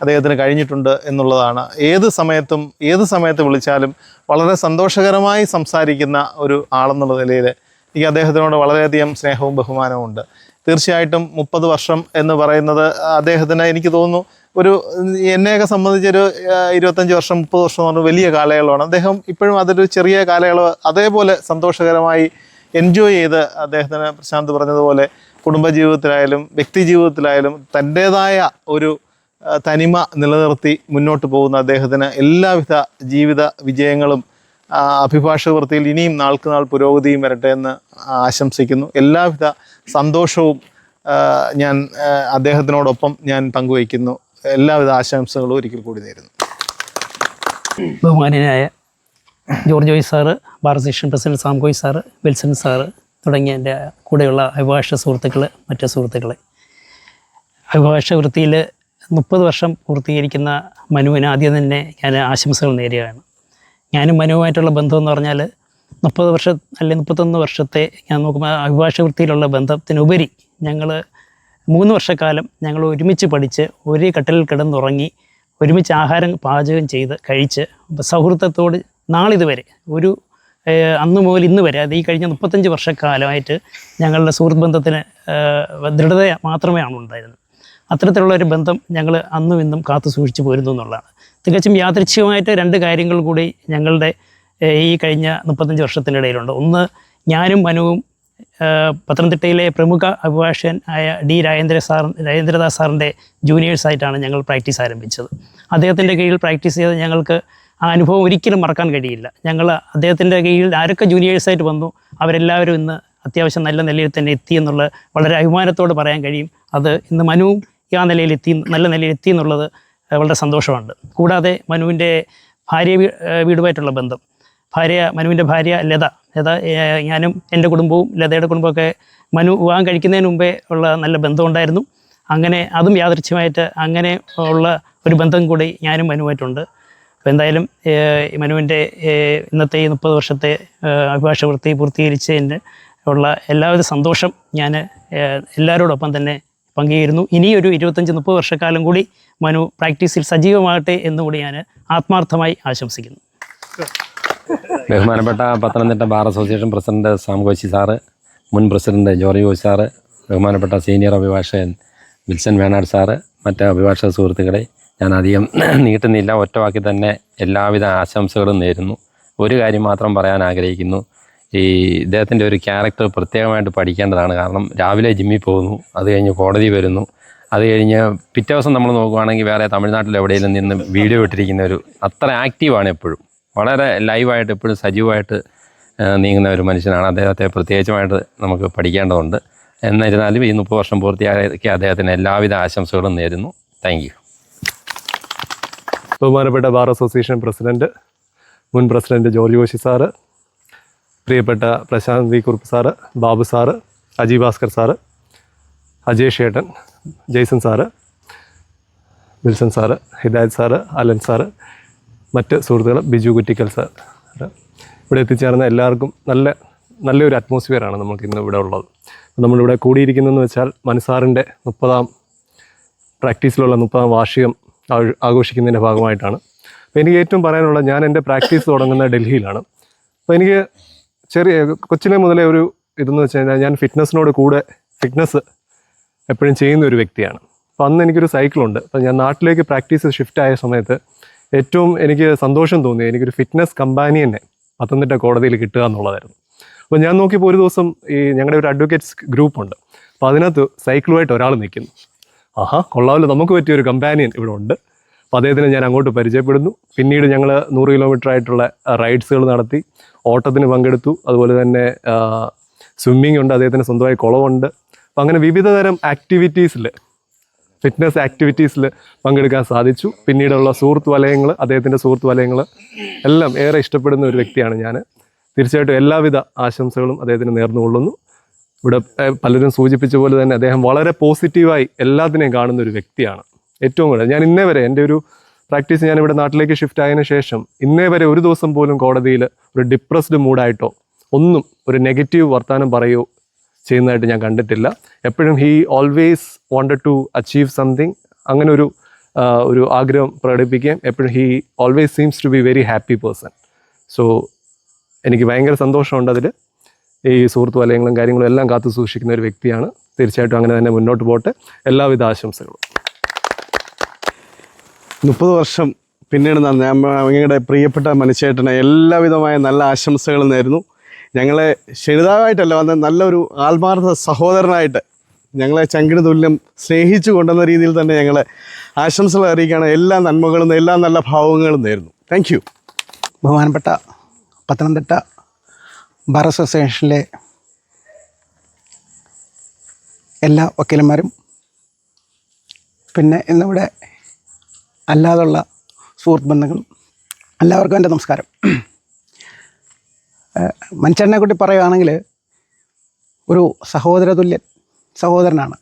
അദ്ദേഹത്തിന് കഴിഞ്ഞിട്ടുണ്ട് എന്നുള്ളതാണ്. ഏത് സമയത്തും ഏത് സമയത്ത് വിളിച്ചാലും വളരെ സന്തോഷകരമായി സംസാരിക്കുന്ന ഒരു ആളെന്നുള്ള നിലയിൽ എനിക്ക് അദ്ദേഹത്തിനോട് വളരെയധികം സ്നേഹവും ബഹുമാനവും ഉണ്ട്. തീർച്ചയായിട്ടും മുപ്പത് വർഷം എന്ന് പറയുന്നത് അദ്ദേഹത്തിന് എനിക്ക് തോന്നുന്നു ഒരു എന്നെയൊക്കെ സംബന്ധിച്ചൊരു ഇരുപത്തഞ്ച് വർഷം മുപ്പത് വർഷം എന്ന് പറഞ്ഞാൽ വലിയ കാലയളവാണ്. അദ്ദേഹം ഇപ്പോഴും അതൊരു ചെറിയ കാലയളവ് അതേപോലെ സന്തോഷകരമായി എൻജോയ് ചെയ്ത് അദ്ദേഹത്തിന് പ്രശാന്ത് പറഞ്ഞതുപോലെ കുടുംബജീവിതത്തിലായാലും വ്യക്തി ജീവിതത്തിലായാലും തന്റേതായ ഒരു തനിമ നിലനിർത്തി മുന്നോട്ട് പോകുന്ന അദ്ദേഹത്തിന് എല്ലാവിധ ജീവിത വിജയങ്ങളും അഭിഭാഷക വൃത്തിയിൽ ഇനിയും നാൾക്ക് നാൾ പുരോഗതിയും വരട്ടെ എന്ന് ആശംസിക്കുന്നു. എല്ലാവിധ സന്തോഷവും ഞാൻ അദ്ദേഹത്തിനോടൊപ്പം ഞാൻ പങ്കുവയ്ക്കുന്നു. എല്ലാവിധ ആശംസകളും ഒരിക്കൽ കൂടി നേരുന്നു. ബഹുമാനായ George Joy sir bar association president സാംകോയ് sir Wilson sir തുടങ്ങിയ എന്റെ കൂടെയുള്ള അഭിഭാഷക സുഹൃത്തുക്കൾ മറ്റ് സുഹൃത്തുക്കളെ. അഭിഭാഷക വൃത്തിയിൽ മുപ്പത് വർഷം പൂർത്തീകരിക്കുന്ന മനുവിന് ആദ്യം തന്നെ ഞാൻ ആശംസകൾ നേരുകയാണ്. ഞാനും മനുവുമായിട്ടുള്ള ബന്ധം എന്ന് പറഞ്ഞാൽ മുപ്പത് വർഷം അല്ലെങ്കിൽ മുപ്പത്തൊന്ന് വർഷത്തെ ഞാൻ നോക്കുമ്പോൾ അഭിഭാഷ വൃത്തിയിലുള്ള ബന്ധത്തിനുപരി ഞങ്ങൾ മൂന്ന് വർഷക്കാലം ഞങ്ങൾ ഒരുമിച്ച് പഠിച്ച് ഒരേ കട്ടലിൽ കിടന്നുറങ്ങി ഒരുമിച്ച് ആഹാരം പാചകം ചെയ്ത് കഴിച്ച് സൗഹൃദത്തോട് നാളിതുവരെ ഒരു അന്ന് മുതൽ ഇന്ന് വരെ അത് ഈ കഴിഞ്ഞ മുപ്പത്തഞ്ച് വർഷക്കാലമായിട്ട് ഞങ്ങളുടെ സുഹൃത്ത് ബന്ധത്തിന് ദൃഢത മാത്രമേ ആണ് ഉണ്ടായിരുന്നത് അത്തരത്തിലുള്ള ഒരു ബന്ധം ഞങ്ങൾ അന്നും ഇന്നും കാത്തു സൂക്ഷിച്ചു പോരുന്നു എന്നുള്ളതാണ്. തികച്ചും യാദൃച്ഛികമായിട്ട് രണ്ട് കാര്യങ്ങൾ കൂടി ഞങ്ങളുടെ ഈ കഴിഞ്ഞ മുപ്പത്തഞ്ച് വർഷത്തിനിടയിലുണ്ട്. ഒന്ന് ഞാനും മനുവും പത്തനംതിട്ടയിലെ പ്രമുഖ അഭിഭാഷകൻ ആയ ഡി രാജേന്ദ്ര സാർ രാജേന്ദ്രദാസ് സാറിന്റെ ജൂനിയേഴ്സായിട്ടാണ് ഞങ്ങൾ പ്രാക്ടീസ് ആരംഭിച്ചത്. അദ്ദേഹത്തിന്റെ കീഴിൽ പ്രാക്ടീസ് ചെയ്ത് ഞങ്ങൾക്ക് ആ അനുഭവം ഒരിക്കലും മറക്കാൻ കഴിയില്ല. ഞങ്ങൾ അദ്ദേഹത്തിന്റെ കീഴിൽ ആരൊക്കെ ജൂനിയേഴ്സായിട്ട് വന്നു അവരെല്ലാവരും ഇന്ന് അത്യാവശ്യം നല്ല നിലയിൽ തന്നെ എത്തി എന്നുള്ള വളരെ അഭിമാനത്തോട് പറയാൻ കഴിയും. അത് ഇന്ന് മനുവും ആ നിലയിൽ എത്തി നല്ല നിലയിൽ എത്തി എന്നുള്ളത് വളരെ സന്തോഷമുണ്ട്. കൂടാതെ മനുവിന്റെ ഭാര്യ വീടുമായിട്ടുള്ള ബന്ധം. ഭാര്യ മനുവിന്റെ ഭാര്യ ലത ലത ഞാനും എന്റെ കുടുംബവും ലതയുടെ കുടുംബമൊക്കെ മനു വിവാഹം കഴിക്കുന്നതിന് മുമ്പേ ഉള്ള നല്ല ബന്ധമുണ്ടായിരുന്നു. അങ്ങനെ അതും യാദൃച്ഛ്യമായിട്ട് അങ്ങനെ ഉള്ള ഒരു ബന്ധം കൂടി ഞാനും മനുവായിട്ടുണ്ട് അപ്പോൾ എന്തായാലും മനുവിന്റെ ഇന്നത്തെ ഈ മുപ്പത് വർഷത്തെ അഭിഭാഷ വൃത്തി പൂർത്തീകരിച്ചതിന് ഉള്ള എല്ലാവിധ സന്തോഷം ഞാൻ എല്ലാവരോടൊപ്പം തന്നെ പങ്കുചേരുന്നു. ഇനിയൊരു ഇരുപത്തഞ്ച് മുപ്പത് വർഷക്കാലം കൂടി മനു പ്രാക്ടീസിൽ സജീവമാകട്ടെ എന്നുകൂടി ഞാൻ ആത്മാർത്ഥമായി ആശംസിക്കുന്നു. ബഹുമാനപ്പെട്ട Pathanamthitta bar association president Sam Koshy sir മുൻ പ്രസിഡന്റ് ജോറി കോശി സാറ് ബഹുമാനപ്പെട്ട സീനിയർ അഭിഭാഷകൻ വിൽസൺ വേണാട് സാറ് മറ്റ് അഭിഭാഷക സുഹൃത്തുക്കളെ ഞാൻ അധികം നീട്ടുന്നില്ല. ഒറ്റവാക്കി തന്നെ എല്ലാവിധ ആശംസകളും നേരുന്നു. ഒരു കാര്യം മാത്രം പറയാൻ ആഗ്രഹിക്കുന്നു. ഈ ഇദ്ദേഹത്തിന്റെ ഒരു ക്യാരക്ടർ പ്രത്യേകമായിട്ട് പഠിക്കേണ്ടതാണ്. കാരണം രാവിലെ ജിമ്മിൽ പോകുന്നു അത് കഴിഞ്ഞ് കോടതി വരുന്നു. അത് കഴിഞ്ഞ് പിറ്റേ ദിവസം നമ്മൾ നോക്കുവാണെങ്കിൽ വേറെ തമിഴ്നാട്ടിൽ എവിടെയെങ്കിലും നിന്ന് വീഡിയോ ഇട്ടിരിക്കുന്ന ഒരു അത്ര ആക്റ്റീവാണ് എപ്പോഴും. വളരെ ലൈവായിട്ട് എപ്പോഴും സജീവമായിട്ട് നീങ്ങുന്ന ഒരു മനുഷ്യനാണ്. അദ്ദേഹത്തെ പ്രത്യേകമായിട്ട് നമുക്ക് പഠിക്കേണ്ടതുണ്ട്. എന്നിരുന്നാലും ഈ മുപ്പത് വർഷം പൂർത്തിയാക്കി അദ്ദേഹത്തിന് എല്ലാവിധ ആശംസകളും നേരുന്നു. താങ്ക് യു ബഹുമാനപ്പെട്ട ബാർ അസോസിയേഷൻ പ്രസിഡന്റ് മുൻ പ്രസിഡന്റ് ജോർജ് കോശി സാറ് പ്രിയപ്പെട്ട Prashanth Kurup sir Babu sir Aji Bhaskar sir Ajesh ഏട്ടൻ Jaison sir Wilson sir Hidayath sir Alan sir മറ്റ് സുഹൃത്തുക്കൾ ബിജു കുറ്റിക്കൽ സാർ ഇവിടെ എത്തിച്ചേർന്ന എല്ലാവർക്കും നല്ല നല്ലൊരു അറ്റ്മോസ്ഫിയറാണ് നമുക്ക് ഇന്ന് ഇവിടെ ഉള്ളത്. നമ്മളിവിടെ കൂടിയിരിക്കുന്നതെന്ന് വെച്ചാൽ മനസാറിന്റെ മുപ്പതാം പ്രാക്ടീസിലുള്ള മുപ്പതാം വാർഷികം ആഘോഷിക്കുന്നതിന്റെ ഭാഗമായിട്ടാണ്. അപ്പോൾ എനിക്ക് ഏറ്റവും പറയാനുള്ള ഞാൻ എന്റെ പ്രാക്ടീസ് തുടങ്ങുന്ന ഡൽഹിയിലാണ്. അപ്പോൾ എനിക്ക് ചെറിയ കൊച്ചിലെ മുതലേ ഒരു ഇതെന്ന് വെച്ച് കഴിഞ്ഞാൽ ഞാൻ ഫിറ്റ്നസ്സിനോട് കൂടെ ഫിറ്റ്നസ് എപ്പോഴും ചെയ്യുന്ന ഒരു വ്യക്തിയാണ്. അപ്പോൾ അന്ന് എനിക്കൊരു സൈക്കിളുണ്ട് അപ്പോൾ ഞാൻ നാട്ടിലേക്ക് പ്രാക്ടീസ് ഷിഫ്റ്റ് ആയ സമയത്ത് ഏറ്റവും എനിക്ക് സന്തോഷം തോന്നി എനിക്കൊരു ഫിറ്റ്നസ് കമ്പാനിയനെ പത്തനംതിട്ട കോടതിയിൽ കിട്ടുക എന്നുള്ളതായിരുന്നു. അപ്പോൾ ഞാൻ നോക്കിയപ്പോൾ ഒരു ദിവസം ഈ ഞങ്ങളുടെ ഒരു അഡ്വക്കേറ്റ്സ് ഗ്രൂപ്പുണ്ട്. അപ്പോൾ അതിനകത്ത് സൈക്കിളുമായിട്ട് ഒരാൾ നിൽക്കുന്നു. ആഹാ കൊള്ളാവില്ല നമുക്ക് പറ്റിയ ഒരു കമ്പാനിയൻ ഇവിടെ ഉണ്ട്. അപ്പോൾ അദ്ദേഹത്തിനെ ഞാൻ അങ്ങോട്ട് പരിചയപ്പെടുന്നു. പിന്നീട് ഞങ്ങൾ നൂറ് കിലോമീറ്റർ ആയിട്ടുള്ള റൈഡ്സുകൾ നടത്തി. ഓട്ടത്തിന് പങ്കെടുത്തു. അതുപോലെ തന്നെ സ്വിമ്മിംഗ് ഉണ്ട്. അദ്ദേഹത്തിന് സ്വന്തമായി കുളമുണ്ട് അപ്പോൾ അങ്ങനെ വിവിധ തരം ആക്ടിവിറ്റീസിൽ ഫിറ്റ്നസ് ആക്ടിവിറ്റീസിൽ പങ്കെടുക്കാൻ സാധിച്ചു. പിന്നീടുള്ള സുഹൃത്ത് വലയങ്ങൾ അദ്ദേഹത്തിന്റെ സുഹൃത്ത് വലയങ്ങൾ എല്ലാം ഏറെ ഇഷ്ടപ്പെടുന്ന ഒരു വ്യക്തിയാണ് ഞാൻ തീർച്ചയായിട്ടും എല്ലാവിധ ആശംസകളും അദ്ദേഹത്തിന് നേർന്നുകൊള്ളുന്നു. ഇവിടെ പലരും സൂചിപ്പിച്ച പോലെ തന്നെ അദ്ദേഹം വളരെ പോസിറ്റീവായി എല്ലാത്തിനെയും കാണുന്ന ഒരു വ്യക്തിയാണ്. ഏറ്റവും കൂടുതൽ. ഞാൻ ഇന്നേ വരെ എന്റെ ഒരു പ്രാക്ടീസ് ഞാൻ ഇവിടെ നാട്ടിലേക്ക് ഷിഫ്റ്റ് ആയതിനു ശേഷം ഇന്നേ വരെ ഒരു ദിവസം പോലും കോടതിയിൽ ഒരു ഡിപ്രസ്ഡ് മൂഡായിട്ടോ ഒന്നും ഒരു നെഗറ്റീവ് വർത്തമാനം പറയുകയോ ചെയ്യുന്നതായിട്ട് ഞാൻ കണ്ടിട്ടില്ല. എപ്പോഴും he always wanted to achieve something അങ്ങനെ ഒരു ഒരു ആഗ്രഹം പ്രകടിപ്പിക്കുകയും എപ്പോഴും he always seems to be very happy person so എനിക്ക് ഭയങ്കര സന്തോഷമുണ്ട് അതിൽ ഈ സുഹൃത്ത് വലയങ്ങളും കാര്യങ്ങളും എല്ലാം കാത്തു സൂക്ഷിക്കുന്ന ഒരു വ്യക്തിയാണ്. തീർച്ചയായിട്ടും അങ്ങനെ തന്നെ മുന്നോട്ട് പോട്ടെ എല്ലാവിധ ആശംസകളും. മുപ്പത് വർഷം പിന്നീട് ഞങ്ങളുടെ പ്രിയപ്പെട്ട മനുഷ്യേട്ടനെ എല്ലാവിധമായ നല്ല ആശംസകളും നേരുന്നു. ഞങ്ങളെ ക്ഷണിതാവായിട്ടല്ല വന്ന നല്ലൊരു ആത്മാർത്ഥ സഹോദരനായിട്ട് ഞങ്ങളെ ചങ്കിന് തുല്യം സ്നേഹിച്ചു കൊണ്ടുവന്ന രീതിയിൽ തന്നെ ഞങ്ങളെ ആശംസകൾ അറിയിക്കുകയാണ്. എല്ലാ നന്മകളും എല്ലാ നല്ല ഭാവങ്ങളും നേരുന്നു. താങ്ക് യു ബഹുമാനപ്പെട്ട പത്തനംതിട്ട ബാർ അസോസിയേഷനിലെ എല്ലാ വക്കീലന്മാരും പിന്നെ ഇന്നിവിടെ അല്ലാതുള്ള സുഹൃത്ത് ബന്ധങ്ങൾ എല്ലാവർക്കും എന്റെ നമസ്കാരം. മനുഷ്യനെ കുട്ടി പറയുകയാണെങ്കിൽ ഒരു സഹോദര തുല്യൻ സഹോദരനാണ്.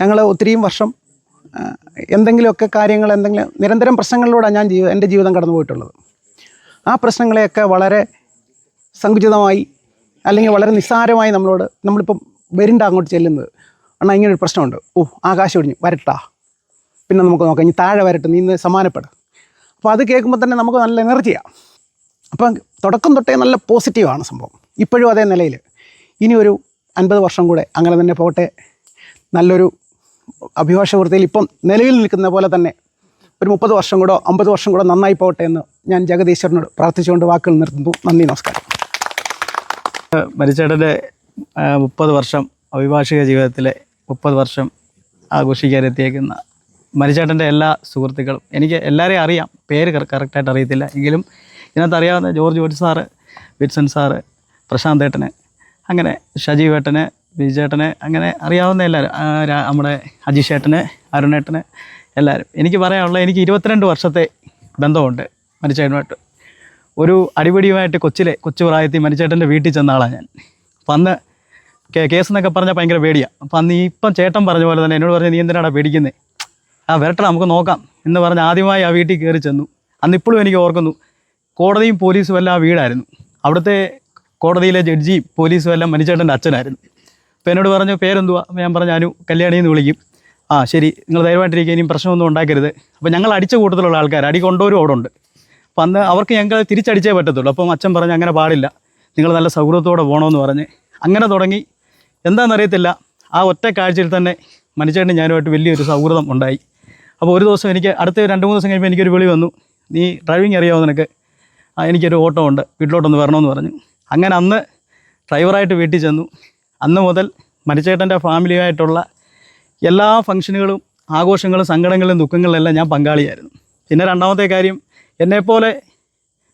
ഞങ്ങൾ ഒത്തിരിയും വർഷം എന്തെങ്കിലുമൊക്കെ കാര്യങ്ങൾ എന്തെങ്കിലും നിരന്തരം പ്രശ്നങ്ങളിലൂടെ ഞാൻ ജീവി എന്റെ ജീവിതം കടന്നു പോയിട്ടുള്ളത്. ആ പ്രശ്നങ്ങളെയൊക്കെ വളരെ സങ്കുചിതമായി അല്ലെങ്കിൽ വളരെ നിസ്സാരമായി നമ്മളോട് നമ്മളിപ്പം വരിണ്ട അങ്ങോട്ട് ചെല്ലുന്നത്. അണ്ണാ ഇങ്ങനൊരു പ്രശ്നമുണ്ട്. ഓ ആകാശം ഒടിഞ്ഞു. വരട്ടാ. പിന്നെ നമുക്ക് നോക്കാം. ഇനി താഴെ വരട്ടെ. നീ സമാനപ്പെടും. അപ്പോൾ അത് കേൾക്കുമ്പോൾ തന്നെ നമുക്ക് നല്ല എനർജിയാണ് അപ്പം തുടക്കം തൊട്ടേ നല്ല പോസിറ്റീവാണ് സംഭവം. ഇപ്പോഴും അതേ നിലയിൽ. ഇനി ഒരു അൻപത് വർഷം കൂടെ അങ്ങനെ തന്നെ പോട്ടെ നല്ലൊരു അഭിഭാഷ വൃത്തിയിൽ ഇപ്പം നിലവിൽ നിൽക്കുന്ന പോലെ തന്നെ ഒരു മുപ്പത് വർഷം കൂടോ അമ്പത് വർഷം കൂടോ നന്നായി പോകട്ടെ എന്ന് ഞാൻ ജഗദീശ്വരനോട് പ്രാർത്ഥിച്ചുകൊണ്ട് വാക്കുകൾ നിർത്തുന്നു. നന്ദി നമസ്കാരം. മരിച്ചേട്ടന്റെ മുപ്പത് വർഷം അഭിഭാഷക ജീവിതത്തിലെ മുപ്പത് വർഷം ആഘോഷിക്കാനെത്തിയേക്കുന്ന മരിച്ചേട്ടന്റെ എല്ലാ സുഹൃത്തുക്കളും എനിക്ക് എല്ലാവരെയും അറിയാം. പേര് കറക്റ്റായിട്ട് അറിയത്തില്ല. എങ്കിലും ഇതിനകത്ത് അറിയാവുന്ന George George sir Vinson sir Prashanth ഏട്ടന് അങ്ങനെ ഷജീവ് ഏട്ടന് വിജയേട്ടന് അങ്ങനെ അറിയാവുന്ന എല്ലാവരും. നമ്മുടെ അജീഷ് ഏട്ടന് അരുണേട്ടന് എല്ലാവരും. എനിക്ക് പറയാനുള്ളത് എനിക്ക് ഇരുപത്തിരണ്ട് വർഷത്തെ ബന്ധമുണ്ട് മരിച്ചേട്ടനുമായിട്ട്. ഒരു അടിപിടിയുമായിട്ട് കൊച്ചിലെ കൊച്ചു പ്രായത്തിൽ മരിച്ചേട്ടന്റെ വീട്ടിൽ ചെന്ന ആളാണ് ഞാൻ. അപ്പം അന്ന് കേസ് എന്നൊക്കെ പറഞ്ഞാൽ ഭയങ്കര പേടിയാണ് അപ്പം അന്ന് ഇപ്പം ചേട്ടൻ പറഞ്ഞ പോലെ തന്നെ എന്നോട് പറഞ്ഞ് നീ എന്തിനാടാ പേടിക്കുന്നത് ആ വരട്ടെ നമുക്ക് നോക്കാം എന്ന് പറഞ്ഞ് ആദ്യമായി ആ വീട്ടിൽ കയറി ചെന്നു. അന്ന് ഇപ്പോഴും എനിക്ക് ഓർക്കുന്നു കോടതിയും പോലീസും എല്ലാം ആ വീടായിരുന്നു. അവിടുത്തെ കോടതിയിലെ ജഡ്ജിയും പോലീസും എല്ലാം മനുച്ചേട്ടന്റെ അച്ഛനായിരുന്നു. അപ്പോൾ എന്നോട് പറഞ്ഞു പേരെന്തുവാ? ഞാൻ പറഞ്ഞു അനു കല്യാണി എന്ന് വിളിക്കും ആ ശരി നിങ്ങൾ ധൈര്യമായിട്ടിരിക്കുക ഇനിയും പ്രശ്നമൊന്നും ഉണ്ടാക്കരുത്. അപ്പോൾ ഞങ്ങൾ അടിച്ച കൂട്ടത്തിലുള്ള ആൾക്കാർ അടി കൊണ്ടോരും അവിടെ ഉണ്ട്. അപ്പോൾ അന്ന് അവർക്ക് ഞങ്ങൾ തിരിച്ചടിച്ചേ പറ്റത്തുള്ളൂ. അപ്പം അച്ഛൻ പറഞ്ഞ് അങ്ങനെ പാടില്ല. നിങ്ങൾ നല്ല സൗഹൃദത്തോടെ പോകണമെന്ന് പറഞ്ഞ്. അങ്ങനെ തുടങ്ങി. എന്താണെന്നറിയത്തില്ല. ആ ഒറ്റ കാഴ്ചയിൽ തന്നെ മനുഷ്യന്റെ ഞാനുമായിട്ട് വലിയൊരു സൗഹൃദം ഉണ്ടായി. അപ്പോൾ ഒരു ദിവസം എനിക്ക് അടുത്ത രണ്ട് മൂന്ന് ദിവസം കഴിയുമ്പോൾ എനിക്കൊരു വിളി വന്നു. നീ ഡ്രൈവിംഗ് അറിയാമോ നിനക്ക്? എനിക്കൊരു ഓട്ടോ ഉണ്ട്. വീട്ടിലോട്ടൊന്ന് വരണമെന്ന് പറഞ്ഞു. അങ്ങനെ അന്ന് ഡ്രൈവറായിട്ട് വീട്ടിൽ ചെന്നു. അന്ന് മുതൽ മരിച്ചേട്ടന്റെ ഫാമിലിയായിട്ടുള്ള എല്ലാ ഫംഗ്ഷനുകളും ആഘോഷങ്ങളും സങ്കടങ്ങളും ദുഃഖങ്ങളിലെല്ലാം ഞാൻ പങ്കാളിയായിരുന്നു. പിന്നെ രണ്ടാമത്തെ കാര്യം എന്നെപ്പോലെ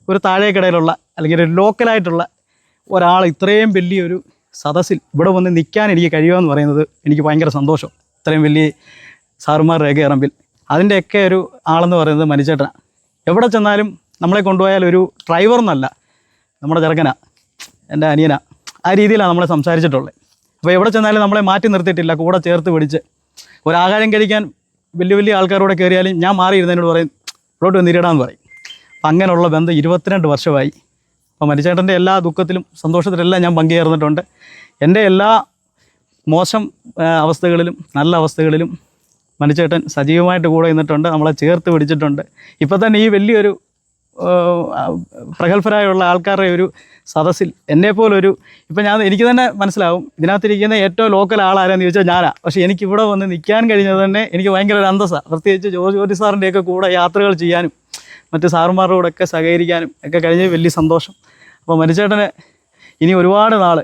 ഒരു താഴേക്കിടയിലുള്ള അല്ലെങ്കിൽ ഒരു ലോക്കലായിട്ടുള്ള ഒരാൾ ഇത്രയും വലിയൊരു സദസ്സിൽ ഇവിടെ വന്ന് നിൽക്കാൻ എനിക്ക് കഴിയുമെന്ന് പറയുന്നത് എനിക്ക് ഭയങ്കര സന്തോഷം. ഇത്രയും വലിയ സാറുമാർ ഇറമ്പിൽ അതിന്റെയൊക്കെ ഒരു ആളെന്ന് പറയുന്നത് മനുച്ചേട്ടനാണ് എവിടെ ചെന്നാലും നമ്മളെ കൊണ്ടുപോയാൽ ഒരു ഡ്രൈവർ എന്നല്ല നമ്മുടെ ചെറുക്കനാ എന്റെ അനിയനാ. ആ രീതിയിലാണ് നമ്മളെ സംസാരിച്ചിട്ടുള്ളത്. അപ്പോൾ എവിടെ ചെന്നാലും നമ്മളെ മാറ്റി നിർത്തിയിട്ടില്ല കൂടെ ചേർത്ത് പിടിച്ച്. ഒരാഹാരം കഴിക്കാൻ വലിയ വലിയ ആൾക്കാരോടെ കയറിയാലും ഞാൻ മാറിയിരുന്നതിനോട് പറയും ഇവിടോട്ട് വന്നിരിടാന്ന് പറയും. അപ്പം അങ്ങനെയുള്ള ബന്ധം ഇരുപത്തിരണ്ട് വർഷമായി. അപ്പോൾ മരിച്ചേട്ടന്റെ എല്ലാ ദുഃഖത്തിലും സന്തോഷത്തിലെല്ലാം ഞാൻ പങ്കുചേർന്നിട്ടുണ്ട്. എന്റെ എല്ലാ മോശം അവസ്ഥകളിലും നല്ല അവസ്ഥകളിലും മനുച്ചേട്ടൻ സജീവമായിട്ട് കൂടെ നിന്നിട്ടുണ്ട് നമ്മളെ ചേർത്ത് പിടിച്ചിട്ടുണ്ട്. ഇപ്പം തന്നെ ഈ വലിയൊരു പ്രഗത്ഭരായുള്ള ആൾക്കാരുടെ ഒരു സദസ്സിൽ എന്നെപ്പോലൊരു ഇപ്പം ഞാൻ എനിക്ക് തന്നെ മനസ്സിലാവും ഇതിനകത്തിരിക്കുന്ന ഏറ്റവും ലോക്കൽ ആളാരെന്ന് ചോദിച്ചാൽ ഞാനാ. പക്ഷേ എനിക്ക് ഇവിടെ വന്ന് നിൽക്കാൻ കഴിഞ്ഞത് തന്നെ എനിക്ക് ഭയങ്കര ഒരു അന്തസ്സാണ് പ്രത്യേകിച്ച് ജോർജ് ജോർജ് സാറിന്റെയൊക്കെ കൂടെ യാത്രകൾ ചെയ്യാനും മറ്റ് സാറുമാരുടെ കൂടെ ഒക്കെ സഹകരിക്കാനും ഒക്കെ കഴിഞ്ഞ വലിയ സന്തോഷം. അപ്പോൾ മനുചേട്ടന് ഇനി ഒരുപാട് നാൾ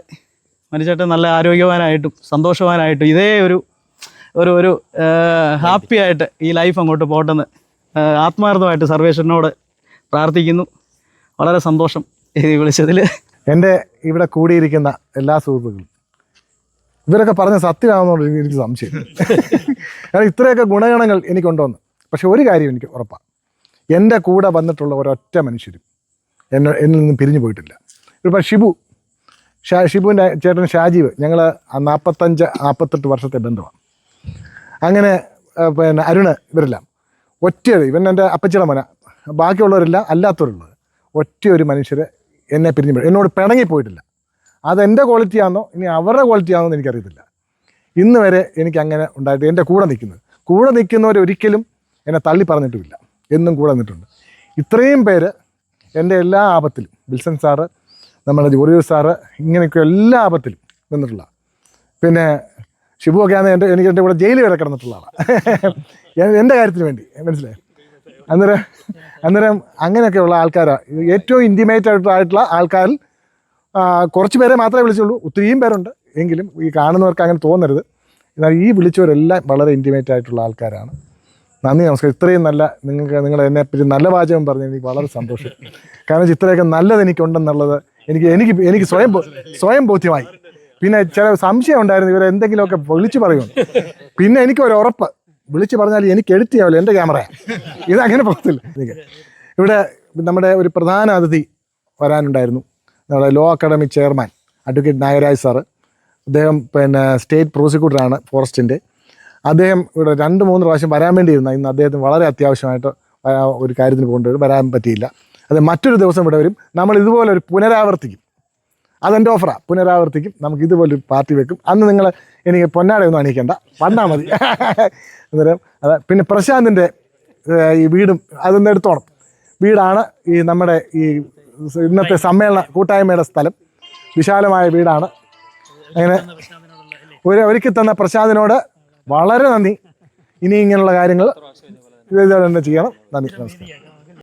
മനുചേട്ടൻ നല്ല ആരോഗ്യവാനായിട്ടും സന്തോഷവാനായിട്ടും ഇതേ ഒരു ഒരു ഒരു ഹാപ്പി ആയിട്ട് ഈ ലൈഫ് അങ്ങോട്ട് പോട്ടെന്ന് ആത്മാർത്ഥമായിട്ട് സർവേശ്വരനോട് പ്രാർത്ഥിക്കുന്നു. വളരെ സന്തോഷം വിളിച്ചതിൽ എന്റെ ഇവിടെ കൂടിയിരിക്കുന്ന എല്ലാ സുഹൃത്തുക്കളും ഇവരൊക്കെ പറഞ്ഞ സത്യമാണെന്നോട് എനിക്ക് എനിക്ക് സംശയം. കാരണം ഇത്രയൊക്കെ ഗുണഗണങ്ങൾ എനിക്കുണ്ടോന്ന്. പക്ഷെ ഒരു കാര്യം എനിക്ക് ഉറപ്പാണ് എന്റെ കൂടെ വന്നിട്ടുള്ള ഒരൊറ്റ മനുഷ്യരും എന്നെ എന്നിൽ നിന്നും പിരിഞ്ഞു പോയിട്ടില്ല. ഇപ്പം ഷിബു ഷാ ഷിബുവിന്റെ ചേട്ടൻ ഷാജീവ് ഞങ്ങൾ നാൽപ്പത്തഞ്ച് നാൽപ്പത്തെട്ട് വർഷത്തെ ബന്ധമാണ് അങ്ങനെ പിന്നെ അരുണ് ഇവരെല്ലാം. ഒറ്റ ഇവൻ എന്റെ അപ്പച്ചിയുടെ മന. ബാക്കിയുള്ളവരെല്ലാം അല്ലാത്തവരുള്ളത്. ഒറ്റ ഒരു മനുഷ്യർ എന്നെ പിരിഞ്ഞു എന്നോട് പിണങ്ങി പോയിട്ടില്ല. അതെന്റെ ക്വാളിറ്റി ആണോ ഇനി അവരുടെ ക്വാളിറ്റി ആണോ എന്ന് എനിക്കറിയത്തില്ല. ഇന്ന് വരെ എനിക്ക് അങ്ങനെ ഉണ്ടായിട്ട് എന്റെ കൂടെ നിൽക്കുന്നത്. കൂടെ നിൽക്കുന്നവരൊരിക്കലും എന്നെ തള്ളി പറഞ്ഞിട്ടുമില്ല. എന്നും കൂടെ നിന്നിട്ടുണ്ട്. ഇത്രയും പേര് എന്റെ എല്ലാ ആപത്തിലും വിൽസൺ സാറ് നമ്മുടെ ജോലിയൂർ സാറ് ഇങ്ങനെയൊക്കെ എല്ലാ ആപത്തിലും നിന്നിട്ടുള്ള പിന്നെ ഷിബു ഒക്കെ ആണെങ്കിൽ എന്റെ എനിക്ക് എന്റെ കൂടെ ജയിലിൽ വരെ കിടന്നിട്ടുള്ള ആളാണ് എന്റെ കാര്യത്തിന് വേണ്ടി മനസ്സിലായി? അന്നേരം അന്നേരം അങ്ങനെയൊക്കെയുള്ള ആൾക്കാരാണ് ഏറ്റവും ഇന്റിമേറ്റ് ആയിട്ടുള്ള ആൾക്കാരിൽ കുറച്ച് പേരെ മാത്രമേ വിളിച്ചുള്ളൂ. ഒത്തിരിയും പേരുണ്ട്. എങ്കിലും ഈ കാണുന്നവർക്ക് അങ്ങനെ തോന്നരുത്. എന്നാൽ ഈ വിളിച്ചവരെല്ലാം വളരെ ഇന്റിമേറ്റ് ആയിട്ടുള്ള ആൾക്കാരാണ്. നന്ദി നമസ്കാരം. ഇത്രയും നല്ല നിങ്ങൾക്ക് നിങ്ങൾ എന്നെ പറ്റി നല്ല വാചകം പറഞ്ഞ് എനിക്ക് വളരെ സന്തോഷം. കാരണം ഇത്രയൊക്കെ നല്ലത് എനിക്കുണ്ടെന്നുള്ളത് എനിക്ക് എനിക്ക് എനിക്ക് സ്വയം സ്വയം ബോധ്യമായി. പിന്നെ ചില സംശയം ഉണ്ടായിരുന്നു ഇവരെ എന്തെങ്കിലുമൊക്കെ വിളിച്ചു പറയുന്നു പിന്നെ എനിക്ക് ഒരു ഉറപ്പ്. വിളിച്ചു പറഞ്ഞാൽ എനിക്ക് എഡിറ്റ് ചെയ്യാവില്ല എന്റെ ക്യാമറ. ഇതങ്ങനെ പോകത്തില്ല. ഇവിടെ നമ്മുടെ ഒരു പ്രധാന അതിഥി വരാനുണ്ടായിരുന്നു. നമ്മുടെ law academy chairman advocate Nayaraj sir അദ്ദേഹം പിന്നെ സ്റ്റേറ്റ് പ്രോസിക്യൂട്ടറാണ് ഫോറസ്റ്റിന്റെ. അദ്ദേഹം ഇവിടെ രണ്ട് മൂന്ന് പ്രാവശ്യം വരാൻ വേണ്ടിയിരുന്ന. ഇന്ന് അദ്ദേഹത്തിന് വളരെ അത്യാവശ്യമായിട്ട് ഒരു കാര്യത്തിന് പോകേണ്ടി വരും. വരാൻ പറ്റിയില്ല. അത് മറ്റൊരു ദിവസം ഇവിടെ വരും. നമ്മൾ ഇതുപോലെ ഒരു പുനരാവർത്തിക്കും. അതെന്റെ ഓഫറാണ് പുനരാവർത്തിക്കും. നമുക്ക് ഇതുപോലെ ഒരു പാർട്ടി വെക്കും. അന്ന് നിങ്ങൾ എനിക്ക് പൊന്നാടയൊന്നും അണിയിക്കണ്ട. വന്നാൽ മതി. അന്നേരം അതെ പിന്നെ പ്രശാന്തിന്റെ ഈ വീടും അതൊന്ന് എടുത്തോണം. വീടാണ് ഈ നമ്മുടെ ഈ ഇന്നത്തെ സമ്മേളന കൂട്ടായ്മയുടെ സ്ഥലം. വിശാലമായ വീടാണ്. അങ്ങനെ ഒരു ഒരുക്കി തന്ന പ്രശാന്തിനോട് വളരെ നന്ദി. ഇനി ഇങ്ങനെയുള്ള കാര്യങ്ങൾ ഇത് തന്നെ ചെയ്യണം. നന്ദി. നമസ്കാരം.